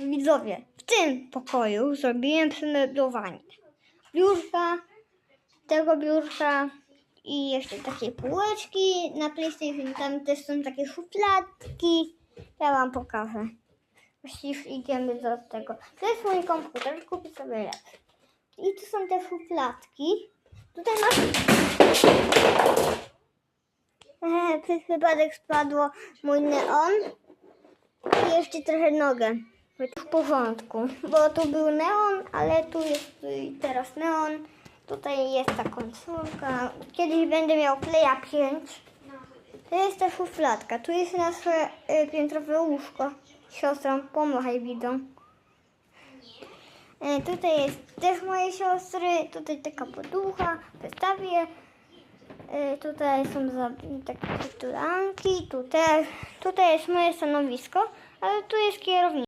widzowie, w tym pokoju zrobiłem przemeblowanie. Biurka, tego biurka i jeszcze takie półeczki. Na PlayStation tam też są takie szufladki. Ja wam pokażę. Właściwie idziemy do tego. To jest mój komputer, kupię sobie lepszy. I tu są te szufladki. Tutaj masz... Eee, przez przypadek spadło mój neon. I jeszcze trochę nogę. W porządku, bo tu był neon, ale tu jest y, teraz neon. Tutaj jest ta konsolka. Kiedyś będę miał Playa 5. To jest ta szufladka. Tu jest nasze y, piętrowe łóżko. Siostrą pomachaj widzą. Y, tutaj jest też moje siostry. Tutaj taka poducha. Przedstawię. Y, Tutaj są za, takie tulanki, tu też. Tutaj jest moje stanowisko, ale tu jest kierownica.